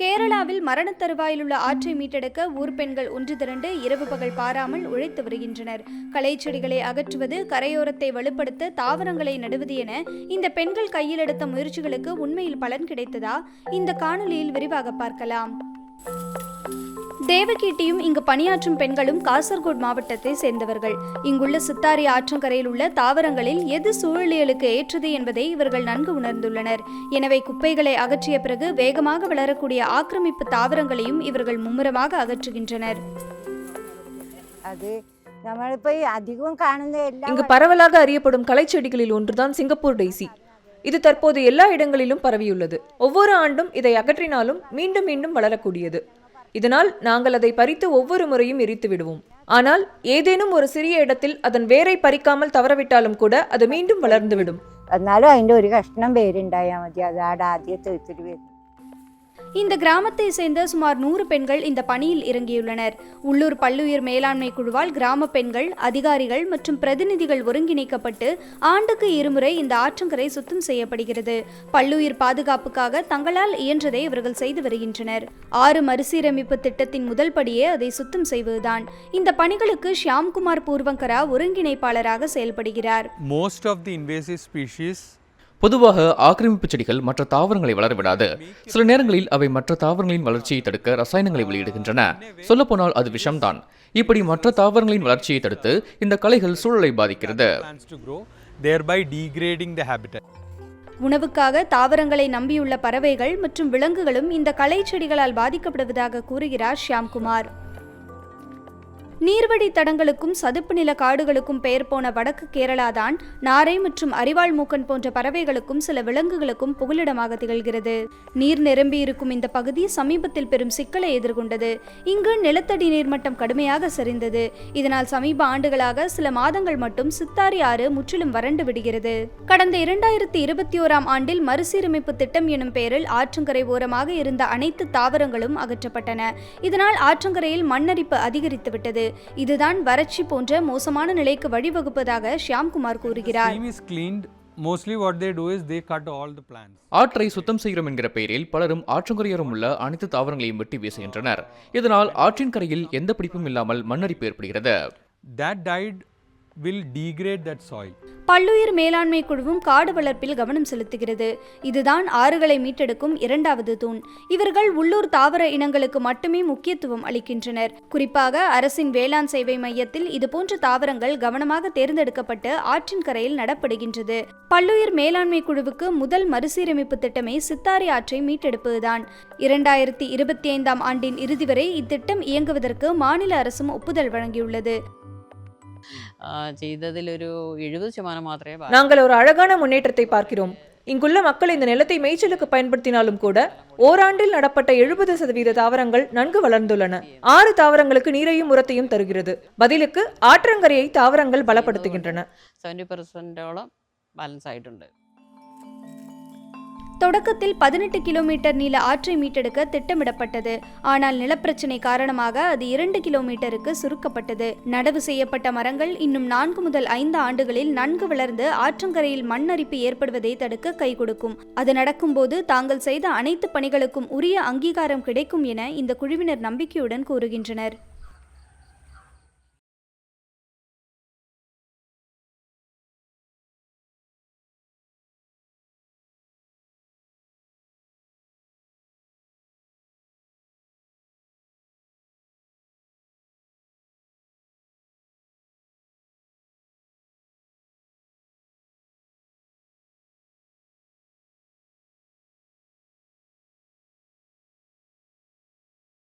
கேரளாவில் மரண தருவாயில் உள்ள ஆற்றை மீட்டெடுக்க ஊர் பெண்கள் ஒன்று திரண்டு இரவு பகல் பாராமல் உழைத்து வருகின்றனர். களைச்செடிகளை அகற்றுவது கரையோரத்தை வலுப்படுத்த தாவரங்களை நடுவது என இந்த பெண்கள் கையில் எடுத்த முயற்சிகளுக்கு உண்மையில் பலன் கிடைத்ததா? இந்த காணொலியில் விரிவாக பார்க்கலாம். தேவகீட்டியும் இங்கு பணியாற்றும் பெண்களும் காசர்கோட் மாவட்டத்தை சேர்ந்தவர்கள். இங்குள்ள சித்தாரி ஆற்றங்கரையில் உள்ள தாவரங்களில் எது சூழலியலுக்கு ஏற்றது என்பதை இவர்கள் நன்கு உணர்ந்துள்ளனர். எனவே குப்பைகளை அகற்றிய பிறகு வேகமாக வளரக்கூடிய ஆக்கிரமிப்பு தாவரங்களையும் இவர்கள் மும்முரமாக அகற்றுகின்றனர். அது இங்கு பரவலாக அறியப்படும் கலைச்செடிகளில் ஒன்றுதான் சிங்கப்பூர் டெய்சி. இது தற்போது எல்லா இடங்களிலும் பரவியுள்ளது. ஒவ்வொரு ஆண்டும் இதை அகற்றினாலும் மீண்டும் மீண்டும் வளரக்கூடியது. இதனால் நாங்கள் அதை பறித்து ஒவ்வொரு முறையும் எரித்து விடுவோம் ஆனால் ஏதேனும் ஒரு சிறிய இடத்தில் அதன் வேரை பறிக்காமல் தவறவிட்டாலும் கூட அது மீண்டும் வளர்ந்துவிடும் എന്നാലും അതിന്റെ ഒരു കഷ്ണം പേരുണ്ടായാൽ മതി അതാണ് ആദ്യത്തെ ഇത്തിരി വരുന്നത് இந்த கிராமத்தை சேர்ந்த சுமார் நூறு பெண்கள் இந்த பணியில் இறங்கியுள்ளனர். உள்ளூர் பல்லுயிர் மேலாண்மை குழுவால் கிராம பெண்கள் அதிகாரிகள் மற்றும் பிரதிநிதிகள் ஒருங்கிணைக்கப்பட்டு ஆண்டுக்கு இருமுறை இந்த ஆற்றங்கரை சுத்தம் செய்யப்படுகிறது. பல்லுயிர் பாதுகாப்புக்காக தங்களால் இயன்றதை இவர்கள் செய்து வருகின்றனர். ஆறு மறுசீரமைப்பு திட்டத்தின் முதல் படியே அதை சுத்தம் செய்வதுதான். இந்த பணிகளுக்கு ஷியாம்குமார் பூர்வங்கரா ஒருங்கிணைப்பாளராக செயல்படுகிறார். Most of the invasive species பொதுவாக ஆக்கிரமிப்பு செடிகள் மற்ற தாவரங்களை வளரவிடாது சில நேரங்களில் அவை மற்ற தாவரங்களின் வளர்ச்சியை தடுக்க ரசாயனங்களை வெளியிடுகின்றன. சொல்லப்போனால் அது விஷம்தான். இப்படி மற்ற தாவரங்களின் வளர்ச்சியை தடுத்து இந்த களைகள் சூழலை பாதிக்கிறது. உணவுக்காக தாவரங்களை நம்பியுள்ள பறவைகள் மற்றும் விலங்குகளும் இந்த களை செடிகளால் பாதிக்கப்படுவதாக கூறுகிறார் ஷியாம்குமார். நீர்வழி தடங்களுக்கும் சதுப்பு நில காடுகளுக்கும் பெயர் போன வடக்கு கேரளாதான் நாரை மற்றும் அரிவாள் மூக்கன் போன்ற பறவைகளுக்கும் சில விலங்குகளுக்கும் புகலிடமாக திகழ்கிறது. நீர் நிரம்பி இருக்கும் இந்த பகுதி சமீபத்தில் பெரும் சிக்கலை எதிர்கொண்டது. இங்கு நிலத்தடி நீர்மட்டம் கடுமையாக சரிந்தது. இதனால் சமீப ஆண்டுகளாக சில மாதங்கள் மட்டும் சித்தாரி ஆறு முற்றிலும் வறண்டு விடுகிறது. கடந்த இரண்டாயிரத்தி இருபத்தி ஓராம் ஆண்டில் மறுசீரமைப்பு திட்டம் எனும் பெயரில் ஆற்றங்கரை ஓரமாக இருந்த அனைத்து தாவரங்களும் அகற்றப்பட்டன. இதனால் ஆற்றங்கரையில் மண்ணரிப்பு அதிகரித்துவிட்டது. இதுதான் வறட்சி போன்ற மோசமான நிலைக்கு வழிவகுப்பதாக ஷியாம்குமார் கூறுகிறார். Stream is cleaned. Mostly what they do is they cut all the plants. ஆற்றை சுத்தம் செய்கிறோம் என்கிற பெயரில் பலரும் ஆற்றங்கரையோரம் உள்ள அனைத்து தாவரங்களையும் வெட்டி வீசுகின்றனர். இதனால் ஆற்றின் கரையில் எந்த பிடிப்பும் இல்லாமல் மண்ணரிப்பு ஏற்படுகிறது. That died will degrade that soil. பல்லுயிர் மேலாண்மை குழுவும் காடு வளர்ப்பில் கவனம் செலுத்துகிறது. இதுதான் ஆறுகளை மீட்டெடுக்கும் இரண்டாவது தூண். இவர்கள் உள்ளூர் தாவர இனங்களுக்கு மட்டுமே முக்கியத்துவம் அளிக்கின்றனர். குறிப்பாக அரசின் வேளாண் சேவை மையத்தில் இதுபோன்ற தாவரங்கள் கவனமாக தேர்ந்தெடுக்கப்பட்டு ஆற்றின் கரையில் நடப்படுகின்றது. பல்லுயிர் மேலாண்மை குழுவுக்கு முதல் மறுசீரமைப்பு திட்டமே சித்தாரி ஆற்றை மீட்டெடுப்பதுதான். இரண்டாயிரத்தி இருபத்தி ஐந்தாம் ஆண்டின் இறுதி வரை இத்திட்டம் இயங்குவதற்கு மாநில அரசும் ஒப்புதல் வழங்கியுள்ளது. ആ, ചെയ്തതിലൊരു എഴുപത് ശതമാനം മാത്രമേ ബാ- நாங்கள் ஒரு அழகான முன்னேற்றத்தை பார்க்கிறோம் இங்குள்ள மக்கள் இந்த நிலத்தை மேய்ச்சலுக்கு பயன்படுத்தினாலும் கூட ஓராண்டில் நடப்பட்ட எழுபது சதவீத தாவரங்கள் நன்கு வளர்ந்துள்ளன ஆறு தாவரங்களுக்கு நீரையும் உரத்தையும் தருகிறது பதிலுக்கு ஆற்றங்கரையை தாவரங்கள் பலப்படுத்துகின்றன സെവൻറ്റി പെർസെൻറ്റോളം ബാലൻസ് ആയിട്ടുണ്ട് தொடக்கத்தில் பதினெட்டு கிலோமீட்டர் நீள ஆற்றை மீட்டெடுக்க திட்டமிடப்பட்டது. ஆனால் நிலப்பிரச்சினை காரணமாக அது இரண்டு கிலோமீட்டருக்கு சுருக்கப்பட்டது. நடவு செய்யப்பட்ட மரங்கள் இன்னும் நான்கு முதல் ஐந்து ஆண்டுகளில் நன்கு வளர்ந்து ஆற்றங்கரையில் மண்ணரிப்பு ஏற்படுவதை தடுக்க கை கொடுக்கும். அது நடக்கும்போது தாங்கள் செய்த அனைத்து பணிகளுக்கும் உரிய அங்கீகாரம் கிடைக்கும் என இந்த குழுவினர் நம்பிக்கையுடன் கூறுகின்றனர்.